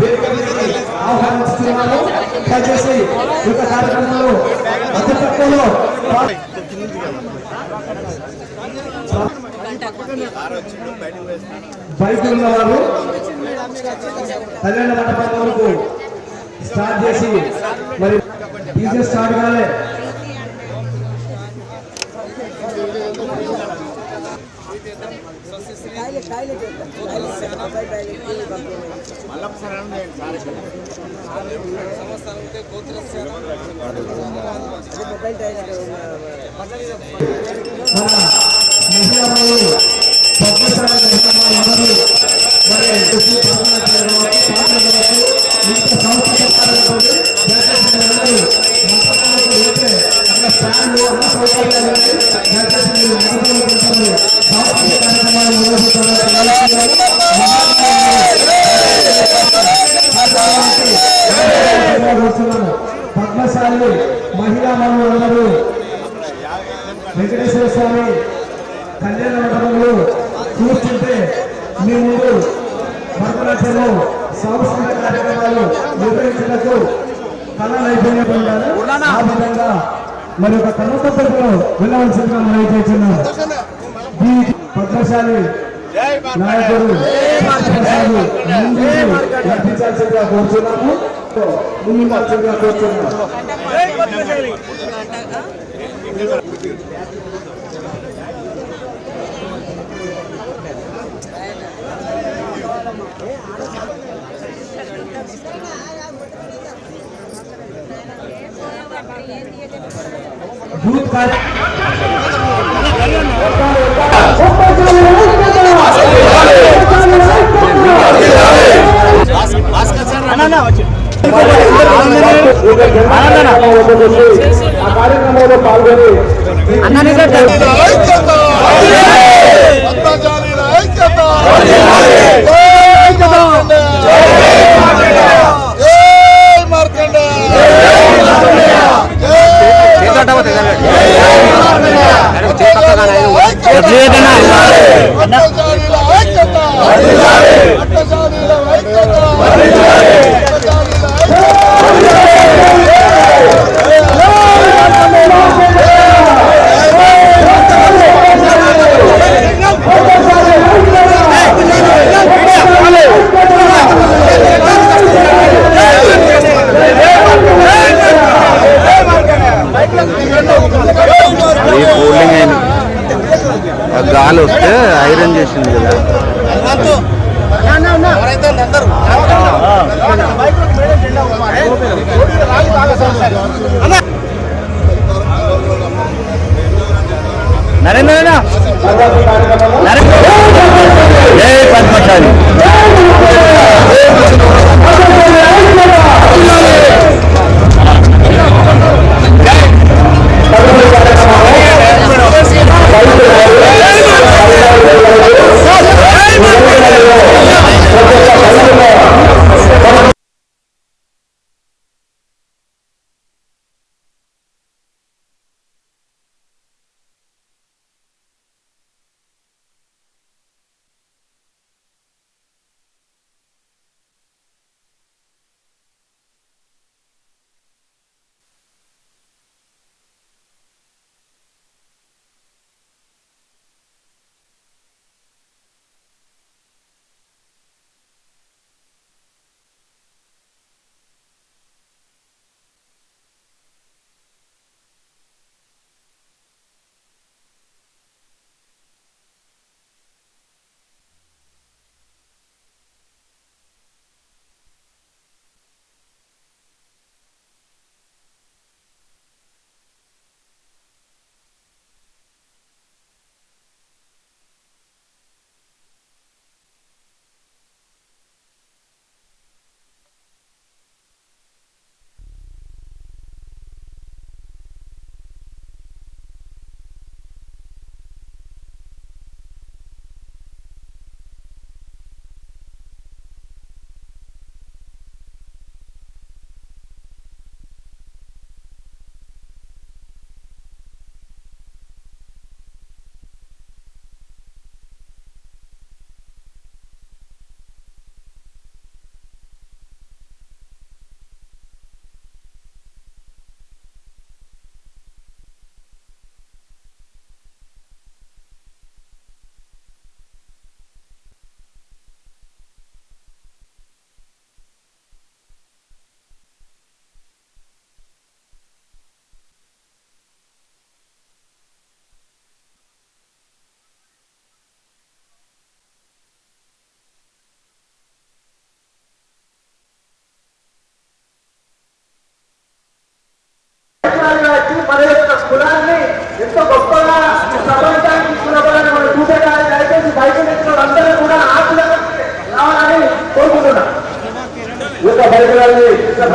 వేదిక మీదకి ఆహ్వానిస్తున్నాను దయచేసి ఈ కార్యక్రమంలో అతి తక్కువలో పాల్- బయట ఉన్నవారు కళ్యాణ మండపం వరకు స్టార్ట్ చేసి మరి డీజే స్టార్ట్ కాలే మన మహిళలు పద్మశాలి మహిళలందరూ వెంకటేశ్వర స్వామి కళ్యాణ మండపంలో కూర్చుంటే మీ ముందు భరతనాట్యము సాంస్కృతిక కార్యక్రమాలు నిర్వహించడానికి కళా నైపుణ్యం పొందారు ఆ విధంగా మరి ఒక కన్నతప్పటిలో వెళ్ళవలసిందిగా మనం చేస్తున్నాం. ఈ పద్మశాలి నాయకుడు నడిపించాల్సిందిగా కోరుతున్నాము. ముందు అర్చనగా కోరుతున్నాము. दूध का కార్యక్రమంలో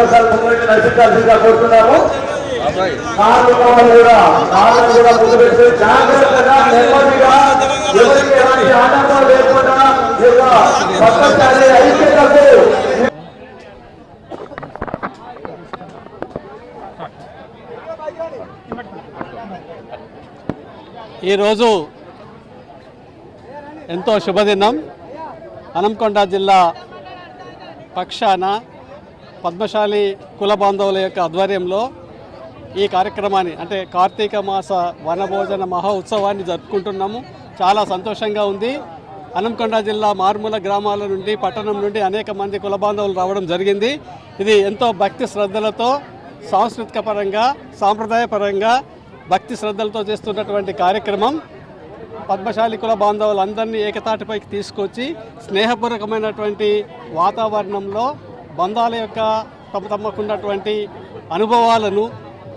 ముందు కోరుతున్నాము. కూడా కూడా ముందు పెట్టి జాగ్రత్తగా నెమ్మదిగా ఎవరికి ఎలాంటి ఆటంకం లేకుండా ఐక్యతకు ఈరోజు ఎంతో శుభదినం. హనంకొండ జిల్లా పక్షాన పద్మశాలి కుల బాంధవుల యొక్క ఆధ్వర్యంలో ఈ కార్యక్రమాన్ని అంటే కార్తీక మాస వనభోజన మహా ఉత్సవాన్ని జరుపుకుంటున్నాము. చాలా సంతోషంగా ఉంది. అనంకొండ జిల్లా మారుమూల గ్రామాల నుండి పట్టణం నుండి అనేక మంది కుల బాంధవులు రావడం జరిగింది. ఇది ఎంతో భక్తి శ్రద్ధలతో సాంస్కృతిక పరంగా సాంప్రదాయ పరంగా భక్తి శ్రద్ధలతో చేస్తున్నటువంటి కార్యక్రమం. పద్మశాలి కుల బాంధవులందరినీ ఏకతాటిపైకి తీసుకొచ్చి స్నేహపూర్వకమైనటువంటి వాతావరణంలో బంధాల యొక్క తమ తమకున్నటువంటి అనుభవాలను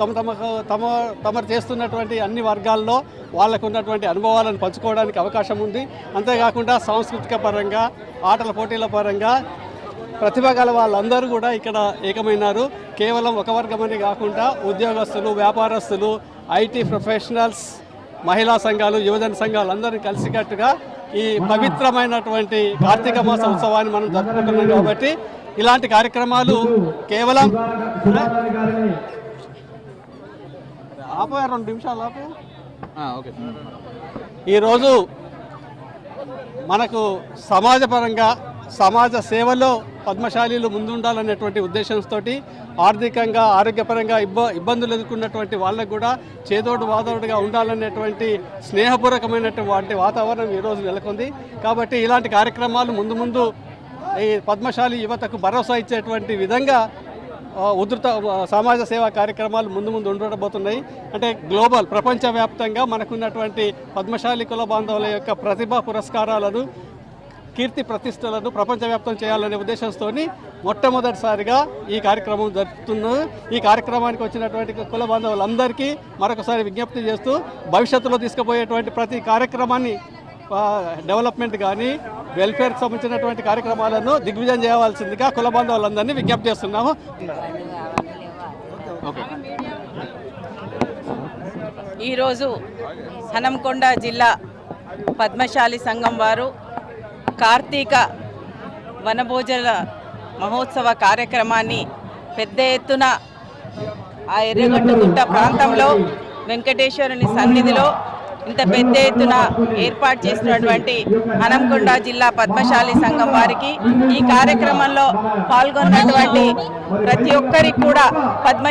తమ తమకు తమ తమరు చేస్తున్నటువంటి అన్ని వర్గాల్లో వాళ్ళకు ఉన్నటువంటి అనుభవాలను పంచుకోవడానికి అవకాశం ఉంది. అంతేకాకుండా సాంస్కృతిక పరంగా ఆటల పోటీల పరంగా ప్రతిభ గల వాళ్ళందరూ కూడా ఇక్కడ ఏకమైనారు. కేవలం ఒక వర్గమని కాకుండా ఉద్యోగస్తులు వ్యాపారస్తులు ఐటీ ప్రొఫెషనల్స్ మహిళా సంఘాలు యువజన సంఘాలు అందరూ కలిసికట్టుగా ఈ పవిత్రమైనటువంటి కార్తీక మాస ఉత్సవాన్ని మనం జరుపుకుంటున్నాం కాబట్టి ఇలాంటి కార్యక్రమాలు కేవలం ఆపోయారు రెండు నిమిషాలు ఆపు ఓకే ఈరోజు మనకు సమాజపరంగా సమాజ సేవలో పద్మశాలీలు ముందుండాలనేటువంటి ఉద్దేశంతో ఆర్థికంగా ఆరోగ్యపరంగా ఇబ్బ ఇబ్బందులు ఎదుర్కొన్నటువంటి వాళ్ళకు కూడా చేదోడు వాదోడుగా ఉండాలనేటువంటి స్నేహపూర్వకమైనటువంటి వాతావరణం ఈరోజు నెలకొంది. కాబట్టి ఇలాంటి కార్యక్రమాలు ముందు ముందు ఈ పద్మశాలి యువతకు భరోసా ఇచ్చేటువంటి విధంగా ఉధృత సమాజ సేవా కార్యక్రమాలు ముందు ముందు ఉండబోతున్నాయి. అంటే గ్లోబల్ ప్రపంచవ్యాప్తంగా మనకున్నటువంటి పద్మశాలి కుల బాంధవుల యొక్క ప్రతిభా పురస్కారాలను కీర్తి ప్రతిష్టలను ప్రపంచవ్యాప్తం చేయాలనే ఉద్దేశంతో మొట్టమొదటిసారిగా ఈ కార్యక్రమం జరుపుతున్న. ఈ కార్యక్రమానికి వచ్చినటువంటి కుల బాంధవులందరికీ మరొకసారి విజ్ఞప్తి చేస్తూ భవిష్యత్తులో తీసుకుపోయేటువంటి ప్రతి కార్యక్రమాన్ని డెవలప్మెంట్ కానీ వెల్ఫేర్కి సంబంధించినటువంటి కార్యక్రమాలను దిగ్విజయం చేయవలసిందిగా కుల బాంధవులందరినీ విజ్ఞప్తి చేస్తున్నాము. ఈరోజు హనంకొండ జిల్లా పద్మశాలి సంఘం వారు కార్తీక వనభోజన మహోత్సవ కార్యక్రమాన్ని పెద్ద ఎత్తున ఆ ఎర్రగొట్టగుట్ట ప్రాంతంలో వెంకటేశ్వరుని సన్నిధిలో ఇంత పెద్ద ఎత్తున ఏర్పాటు చేసినటువంటి హనంకొండ జిల్లా పద్మశాలి సంఘం వారికి ఈ కార్యక్రమంలో పాల్గొన్నటువంటి ప్రతి ఒక్కరికి కూడా పద్మ